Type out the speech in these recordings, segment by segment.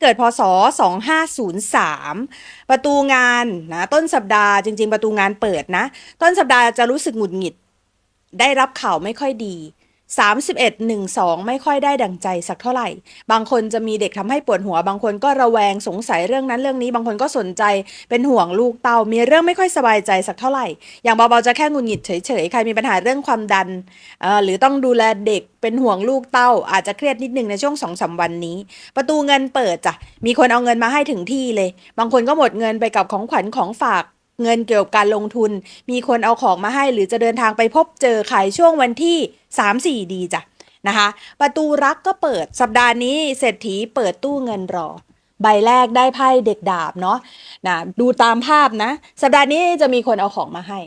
เกิดพศ 2503 ประตูงานนะต้นสัปดาห์จริง ๆ ประตูงานเปิดนะ ต้นสัปดาห์จะรู้สึกหงุดหงิด ได้รับข่าวไม่ค่อยดี 31 12 ไม่ค่อยได้ดังใจสักเท่าไหร่ บางคนจะมีเด็กทำให้ปวดหัว บางคนก็ระแวงสงสัยเรื่องนั้นเรื่องนี้ บางคนก็สนใจเป็นห่วงลูกเต้ามีเรื่องไม่ค่อยสบายใจสักเท่าไหร่ อย่างเบาๆจะแค่งุดหงิดเฉยๆ ใครมีปัญหาเรื่องความดัน หรือต้องดูแลเด็กเป็นห่วงลูกเต้า อาจจะเครียดนิดนึงในช่วงสองสามวันนี้ ประตูเงินเปิดจ้ะ มีคนเอาเงินมาให้ถึงที่เลย บางคนก็หมดเงินไปกับของขวัญของฝาก เงินเกี่ยวกับการลงทุน มีคนเอาของมาให้หรือจะเดินทางไปพบเจอใครช่วงวันที่ 3-4 ดีจ้ะนะคะ ประตูรักก็เปิดสัปดาห์นี้เศรษฐีเปิดตู้เงินรอ ใบแรกได้ไพ่เด็กดาบเนาะนะดูตามภาพนะ สัปดาห์นี้จะมีคนเอาของมาให้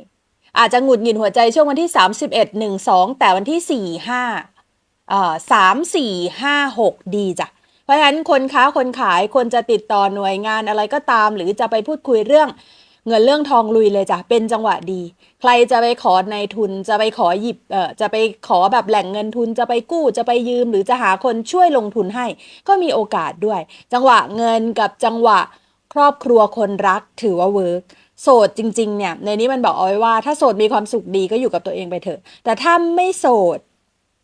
อาจจะหงุดหงิดหัวใจช่วงวันที่ 31 1 2 แต่วันที่ 4 5เอ่อ3 4 5 6 ดีจ้ะเพราะฉะนั้นคนค้าคนขายคนจะติดต่อหน่วยงานอะไรก็ตาม หรือจะไปพูดคุยเรื่อง เงินเรื่องทองลุยเลยจ้ะเป็นจังหวะดี ใครจะไปขอในทุนจะไปขอหยิบเอ่อจะไปขอแบบแหล่งเงินทุนจะไปกู้จะไปยืม หรือจะหาคนช่วยลงทุนให้ ก็มีโอกาสด้วย จังหวะเงินกับจังหวะครอบครัวคนรักถือว่าเวิร์กโสดจริงๆเนี่ยในนี้มันบอกเอาไว้ว่า ถ้าโสดมีความสุขดีก็อยู่กับตัวเองไปเถอะ แต่ถ้าไม่โสด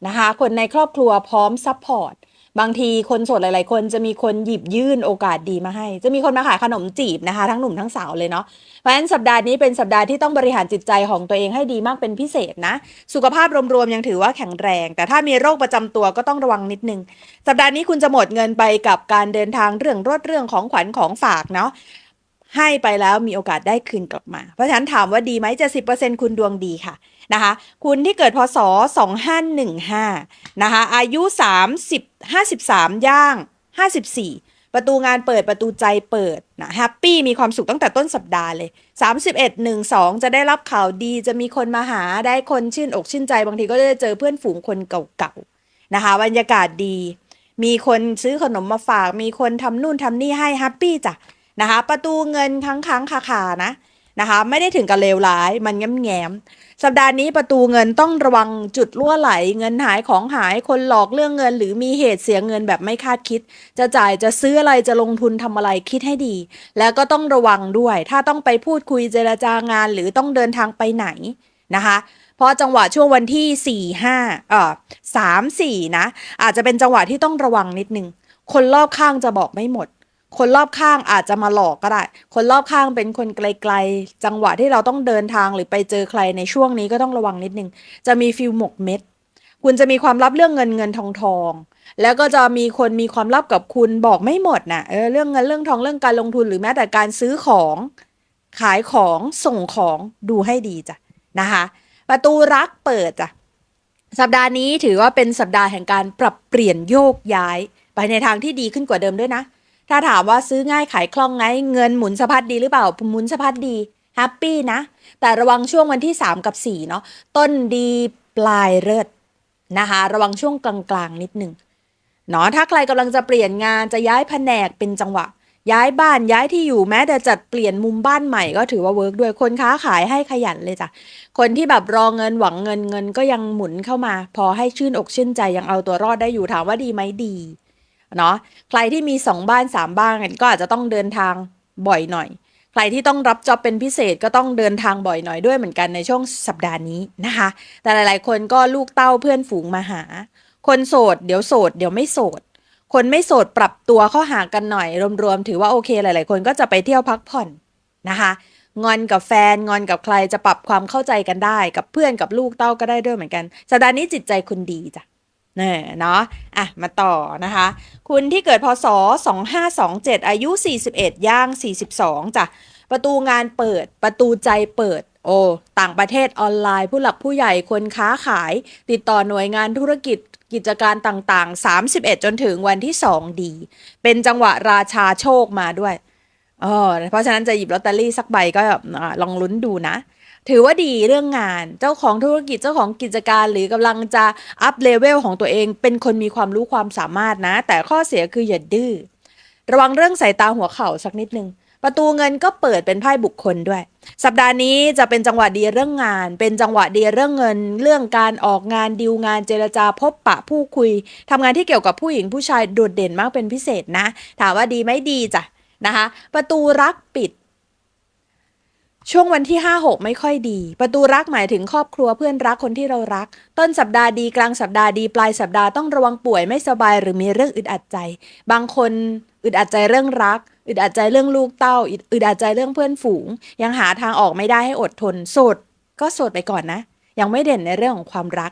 นะคะคนในครอบครัวพร้อมซัพพอร์ต บางทีคนสดหลาย ๆ คนจะมีคนหยิบยื่นโอกาสดีมาให้ จะมีคนมาขายขนมจีบนะคะ ทั้งหนุ่มทั้งสาวเลยเนาะเพราะฉะนั้นสัปดาห์นี้เป็นสัปดาห์ที่ต้องบริหารจิตใจของตัวเองให้ดีมากเป็นพิเศษนะ สุขภาพรวม ๆ ยังถือว่าแข็งแรง แต่ถ้ามีโรคประจำตัวก็ต้องระวังนิดนึง สัปดาห์นี้คุณจะหมดเงินไปกับการเดินทางเรื่องรถเรื่องของขวัญของฝากเนาะ ให้ไปแล้วมีโอกาสได้คืนกลับมา เพราะฉะนั้นถามว่าดีไหม70%คุณดวงดีค่ะนะคะคุณที่เกิดพศ2515นะคะอายุ30 53ย่าง54ประตูงานเปิดประตูใจเปิดนะแฮปปี้มีความสุขตั้งแต่ต้นสัปดาห์เลย 31 12 จะได้รับข่าวดี จะมีคนมาหาได้คนชื่นอกชื่นใจ บางทีก็จะเจอเพื่อนฝูงคนเก่าๆนะคะบรรยากาศดี มีคนซื้อขนมมาฝาก มีคนทำนู่นทำนี่ให้แฮปปี้จ้ะ นะคะ ประตูเงินค้างค้างคาคานะนะคะ ไม่ได้ถึงกับเลวร้าย มันแง้มแง้มสัปดาห์นี้ประตูเงินต้องระวังจุดรั่วไหล เงินหายของหายคนหลอกเรื่องเงิน หรือมีเหตุเสียเงินแบบไม่คาดคิด จะจ่ายจะซื้ออะไรจะลงทุนทำอะไรคิดให้ดี แล้วก็ต้องระวังด้วย ถ้าต้องไปพูดคุยเจรจางาน หรือต้องเดินทางไปไหนนะคะเพราะจังหวะช่วงวันที่สี่ห้าเอ่อสามสี่นะ อาจจะเป็นจังหวะที่ต้องระวังนิดนึง คนรอบข้างจะบอกไม่หมด คนรอบข้างอาจจะมาหลอกก็ได้ คนรอบข้างเป็นคนไกลๆ จังหวะที่เราต้องเดินทางหรือไปเจอใครในช่วงนี้ก็ต้องระวังนิดนึง จะมีฟิลหมกเม็ด คุณจะมีความลับเรื่องเงินเงินทองทอง แล้วก็จะมีคนมีความลับกับคุณบอกไม่หมดนะเออเรื่องเงินเรื่องทองเรื่องการลงทุนหรือแม้แต่การซื้อของ ขายของส่งของดูให้ดีจ้ะนะคะ ประตูรักเปิดจ้ะสัปดาห์นี้ถือว่าเป็นสัปดาห์แห่งการปรับเปลี่ยนโยกย้าย ไปในทางที่ดีขึ้นกว่าเดิมด้วยนะ ถ้าถามว่าซื้อง่ายขายคล่องไงเงินหมุนสะพัดดีหรือเปล่าหมุนสะพัดดีแฮปปี้นะ แต่ระวังช่วงวันที่ 3 กับ 4 เนาะต้นดีปลายเลิศนะคะ ระวังช่วงกลางๆนิดหนึ่งเนาะถ้าใครกำลังจะเปลี่ยนงานจะย้ายแผนกเป็นจังหวะ ย้ายบ้านย้ายที่อยู่แม้แต่จัดเปลี่ยนมุมบ้านใหม่ก็ถือว่าเวิร์กด้วยคนค้าขายให้ขยันเลยจ้ะคนที่แบบรอเงินหวังเงินเงินก็ยังหมุนเข้ามา พอให้ชื่นอกชื่นใจยังเอาตัวรอดได้อยู่ถามว่าดีไหมดี เนาะใครที่มีสองบ้านสามบ้านก็อาจจะต้องเดินทางบ่อยหน่อย ใครที่ต้องรับจ็อบเป็นพิเศษก็ต้องเดินทางบ่อยหน่อยด้วยเหมือนกันในช่วงสัปดาห์นี้นะคะ แต่หลาย ๆ คนก็ลูกเต้าเพื่อนฝูงมาหา คนโสด เดี๋ยวโสด เดี๋ยวไม่โสด คนไม่โสดปรับตัวเข้าหากันหน่อย รวมๆถือว่าโอเคหลาย ๆ คนก็จะไปเที่ยวพักผ่อนนะคะงอนกับแฟนงอนกับใครจะปรับความเข้าใจกันได้ กับเพื่อนกับลูกเต้าก็ได้ด้วยเหมือนกันสัปดาห์นี้จิตใจคุณดีจ้ะ เนี่ยเนาะอะมาต่อนะคะ คุณที่เกิดพศ 2527 อายุ 41 ย่าง 42จ้ะประตูงานเปิดประตูใจเปิด โอ้ต่างประเทศออนไลน์ ผู้หลักผู้ใหญ่คนค้าขาย ติดต่อหน่วยงานธุรกิจกิจการต่างๆ 31 จนถึงวันที่ 2 ดี เป็นจังหวะราชาโชคมาด้วยเออเพราะฉะนั้นจะหยิบลอตเตอรี่สักใบก็ลองลุ้นดูนะ ถือว่าดีเรื่องงาน เจ้าของธุรกิจเจ้าของกิจการ หรือกำลังจะอัพเลเวลของตัวเอง เป็นคนมีความรู้ความสามารถนะ แต่ข้อเสียคืออย่าดื้อระวังเรื่องสายตาหัวเข่าสักนิดนึงประตูเงินก็เปิดเป็นไพ่บุคคลด้วย สัปดาห์นี้จะเป็นจังหวะดีเรื่องงาน เป็นจังหวะดีเรื่องเงิน เรื่องการออกงานดีลงานเจรจาพบปะผู้คุยทำงานที่เกี่ยวกับผู้หญิงผู้ชายโดดเด่นมากเป็นพิเศษนะ ถามว่าดีไหมดีจ้ะนะคะ ประตูรักปิด ช่วงวันที่ 5 6 ไม่ค่อยดี ประตูรักหมายถึงครอบครัวเพื่อนรักคนที่เรารัก ต้นสัปดาห์ดีกลางสัปดาห์ดีปลายสัปดาห์ต้องระวังป่วยไม่สบายหรือมีเรื่องอึดอัดใจ บางคนอึดอัดใจเรื่องรัก อึดอัดใจเรื่องลูกเต้าอึดอัดใจเรื่องเพื่อนฝูง ยังหาทางออกไม่ได้ให้อดทนโสดก็โสดไปก่อนนะ ยังไม่เด่นในเรื่องของความรัก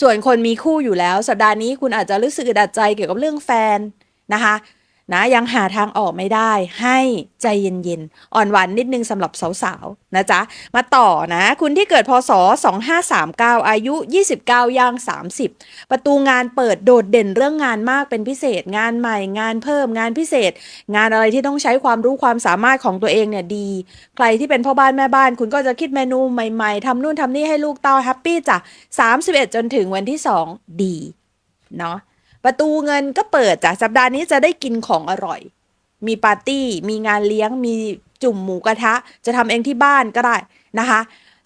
ส่วนคนมีคู่อยู่แล้ว สัปดาห์นี้คุณอาจจะรู้สึกอึดอัดใจเกี่ยวกับเรื่องแฟนนะคะ นะยังหาทางออกไม่ได้ให้ใจเย็นๆ อ่อนหวานนิดนึงสำหรับสาวๆ นะจ๊ะ มาต่อนะ คุณที่เกิดพศ 2539 อายุ 29 ย่าง 30 ประตูงานเปิดโดดเด่นเรื่องงานมากเป็นพิเศษ งานใหม่งานเพิ่มงานพิเศษ งานอะไรที่ต้องใช้ความรู้ความสามารถของตัวเองเนี่ยดี ใครที่เป็นพ่อบ้านแม่บ้าน คุณก็จะคิดเมนูใหม่ๆทำนู่นทำนี่ให้ลูกเต้าแฮปปี้จ้ะ31 จนถึงวันที่ 2 ดี เนาะ ประตูเงินก็เปิดจากสัปดาห์นี้จะได้กินของอร่อย มีปาร์ตี้ มีงานเลี้ยง มีจุ่มหมูกระทะ จะทำเองที่บ้านก็ได้นะคะ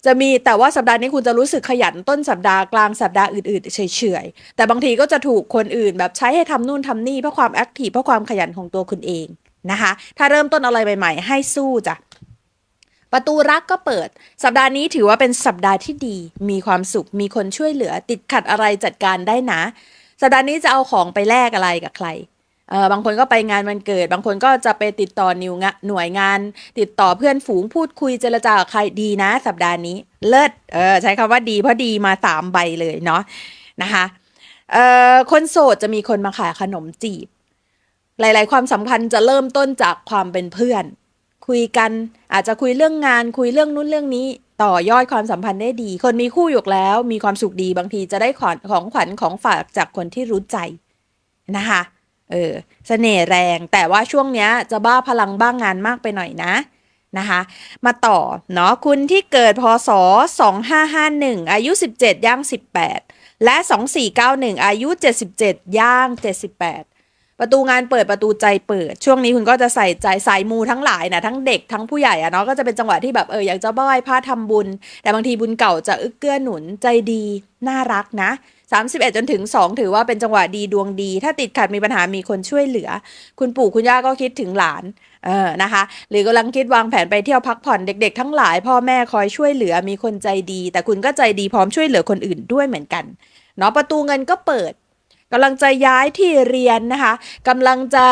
จะมีแต่ว่าสัปดาห์นี้คุณจะรู้สึกขยันต้นสัปดาห์กลางสัปดาห์อื่นๆเฉยๆ แต่บางทีก็จะถูกคนอื่นแบบใช้ให้ทำนู่นทำนี่เพื่อความแอคทีฟเพื่อความขยันของตัวคุณเองนะคะ ถ้าเริ่มต้นอะไรใหม่ๆ ให้สู้จ้ะประตูรักก็เปิด สัปดาห์นี้ถือว่าเป็นสัปดาห์ที่ดี มีความสุข มีคนช่วยเหลือ ติดขัดอะไรจัดการได้นะ สัปดาห์นี้จะเอาของไปแลกอะไรกับใครเออบางคนก็ไปงานวันเกิด บางคนก็จะไปติดต่อนิวงะหน่วยงาน ติดต่อเพื่อนฝูงพูดคุยเจรจากับใครดีนะ สัปดาห์นี้ เลิศเออใช้คำว่าดีเพราะดีมาสามใบเลยเนาะนะคะเอ่อคนโสดจะมีคนมาขายขนมจีบ หลาย ๆ ความสัมพันธ์จะเริ่มต้นจากความเป็นเพื่อน คุยกันอาจจะคุยเรื่องงานคุยเรื่องนู้นเรื่องนี้ ต่อยอดความสัมพันธ์ได้ดี คนมีคู่อยู่แล้ว มีความสุขดีบางทีจะได้ของของขวัญของฝากจากคนที่รู้ใจนะคะเออเสน่ห์แรงแต่ว่าช่วงเนี้ยจะบ้าพลังบ้างงานมากไปหน่อยนะนะคะ มาต่อเนาะคุณที่เกิดพศ 2551 อายุ 17 ย่าง 18 และ 2491 อายุ 77 ย่าง 78 ประตูงานเปิดประตูใจเปิด ช่วงนี้คุณก็จะใส่ใจสายมูทั้งหลายนะทั้งเด็กทั้งผู้ใหญ่อะเนาะก็จะเป็นจังหวะที่แบบเอออยากจะไหว้พระทำบุญ แต่บางทีบุญเก่าจะอึกเกื้อหนุนใจดีน่ารักนะ31 จนถึง 2 ถือว่าเป็นจังหวะดีดวงดี ถ้าติดขัดมีปัญหามีคนช่วยเหลือ คุณปู่คุณย่าก็คิดถึงหลานเออนะคะ หรือกำลังคิดวางแผนไปเที่ยวพักผ่อนเด็กๆ ทั้งหลาย พ่อแม่คอยช่วยเหลือมีคนใจดี แต่คุณก็ใจดีพร้อมช่วยเหลือคนอื่นด้วยเหมือนกันเนาะประตูเงินก็เปิด กำลังจะย้ายที่เรียนนะคะกำลังจะ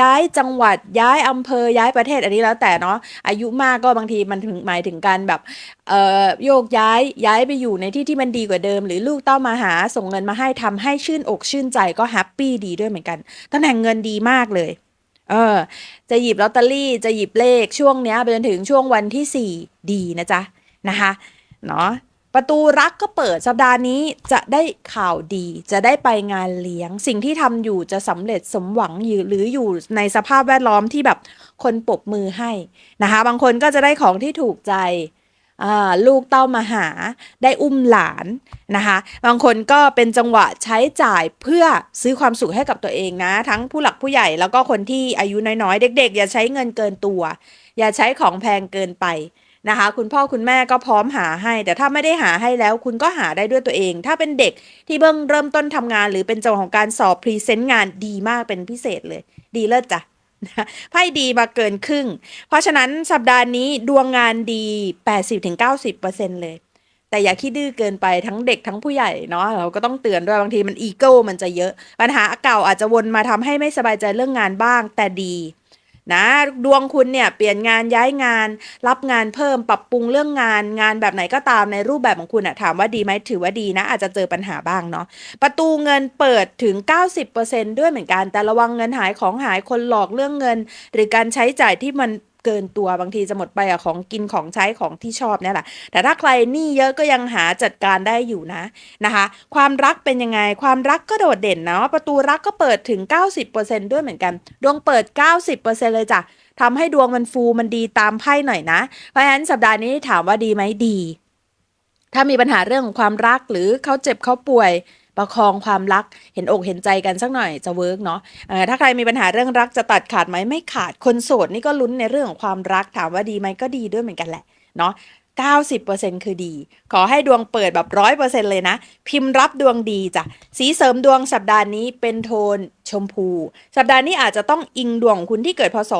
ย้ายจังหวัดย้ายอำเภอย้ายประเทศอันนี้แล้วแต่เนาะอายุมากก็บางทีมันถึงหมายถึงการแบบเอ่อโยกย้ายย้ายไปอยู่ในที่ที่มันดีกว่าเดิม หรือลูกเต้ามาหาส่งเงินมาให้ทำให้ชื่นอกชื่นใจก็แฮปปี้ดีด้วยเหมือนกันตำแหน่งเงินดีมากเลยเออจะหยิบลอตเตอรี่จะหยิบเลขช่วงเนี้ยไปจนถึงช่วงวันที่สี่ดีนะจ๊ะนะคะเนาะ ประตูรักก็เปิดสัปดาห์นี้จะได้ข่าวดี จะได้ไปงานเลี้ยง สิ่งที่ทำอยู่จะสำเร็จสมหวังอยู่หรืออยู่ในสภาพแวดล้อมที่แบบคนปบมือให้นะคะ บางคนก็จะได้ของที่ถูกใจลูกเต้ามาหาได้อุ้มหลานนะคะ บางคนก็เป็นจังหวะใช้จ่ายเพื่อซื้อความสุขให้กับตัวเองนะ ทั้งผู้หลักผู้ใหญ่แล้วก็คนที่อายุน้อยๆ เด็ก ๆ อย่าใช้เงินเกินตัว อย่าใช้ของแพงเกินไป นะคะ คุณพ่อคุณแม่ก็พร้อมหาให้ แต่ถ้าไม่ได้หาให้แล้วคุณก็หาได้ด้วยตัวเอง ถ้าเป็นเด็กที่เบิ่งเริ่มต้นทำงาน หรือเป็นจังหวะของการสอบพรีเซนต์งานดีมากเป็นพิเศษเลย ดีเลิศจ้ะไพ่ดีมาเกินครึ่ง เพราะฉะนั้นสัปดาห์นี้ดวงงานดี 80-90%เลย แต่อย่าขี้ดื้อเกินไปทั้งเด็กทั้งผู้ใหญ่เนาะเราก็ต้องเตือนด้วยบางทีมันอีโก้มันจะเยอะ ปัญหาเก่าอาจจะวนมาทำให้ไม่สบายใจเรื่องงานบ้าง แต่ดี นะดวงคุณเนี่ยเปลี่ยนงานย้ายงาน รับงานเพิ่มปรับปรุงเรื่องงานงานแบบไหนก็ตามในรูปแบบของคุณอะถามว่าดีไหมถือว่าดีนะ อาจจะเจอปัญหาบ้างเนาะประตูเงินเปิดถึง 90%ด้วยเหมือนกันแต่ระวังเงินหายของหายคนหลอกเรื่องเงิน หรือการใช้จ่ายที่มัน เกินตัวบางทีจะหมดไปอะของกินของใช้ของที่ชอบเนี่ยแหละแต่ถ้าใครหนี้เยอะก็ยังหาจัดการได้อยู่นะนะคะ ความรักเป็นยังไงความรักก็โดดเด่นเนาะประตูรักก็เปิดถึง 90%ด้วยเหมือนกัน ดวงเปิด 90%เลยจ้ะทำให้ดวงมันฟูมันดีตามไพ่หน่อยนะ เพราะฉะนั้นสัปดาห์นี้ถามว่าดีไหมดี ถ้ามีปัญหาเรื่องของความรักหรือเขาเจ็บเขาป่วย ประคองความรักเห็นอกเห็นใจกันสักหน่อยจะเวิร์กเนาะถ้าใครมีปัญหาเรื่องรักจะตัดขาดไหมไม่ขาดคนโสดนี่ก็ลุ้นในเรื่องของความรักถามว่าดีไหมก็ดีด้วยเหมือนกันแหละเนาะ 90%คือดี ขอให้ดวงเปิดแบบ100%เลยนะ พิมพ์รับดวงดีจ้ะ สีเสริมดวงสัปดาห์นี้เป็นโทนชมพู สัปดาห์นี้อาจจะต้องอิงดวงคุณที่เกิดพศ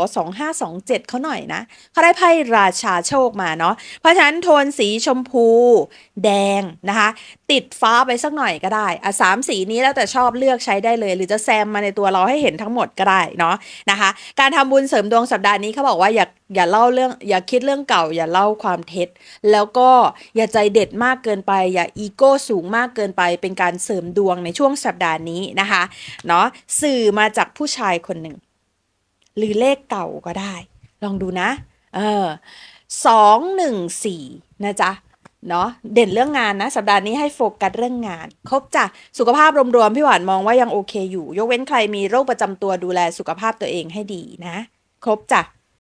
2527เขาหน่อยนะเขาได้ไพ่ราชาโชคมาเนาะ เพราะฉะนั้นโทนสีชมพู แดงนะคะ ติดฟ้าไปสักหน่อยก็ได้ อะสามสีนี้แล้วแต่ชอบเลือกใช้ได้เลย หรือจะแซมมาในตัวเราให้เห็นทั้งหมดก็ได้เนาะนะคะ การทำบุญเสริมดวงสัปดาห์นี้เขาบอกว่าอย่า อย่าเล่าเรื่อง อย่าคิดเรื่องเก่า อย่าเล่าความเท็จ แล้วก็อย่าใจเด็ดมากเกินไป อย่าอีโก้สูงมากเกินไป เป็นการเสริมดวงในช่วงสัปดาห์นี้นะคะ เนาะสื่อมาจากผู้ชายคนหนึ่ง หรือเลขเก่าก็ได้ ลองดูนะ เออสองหนึ่งสี่นะจ๊ะเนาะเด่นเรื่องงานนะ สัปดาห์นี้ให้โฟกัสเรื่องงาน ครบจ้ะสุขภาพรวมๆพี่หวานมองว่ายังโอเคอยู่ ยกเว้นใครมีโรคประจำตัวดูแลสุขภาพตัวเองให้ดีนะ ครบจ้ะ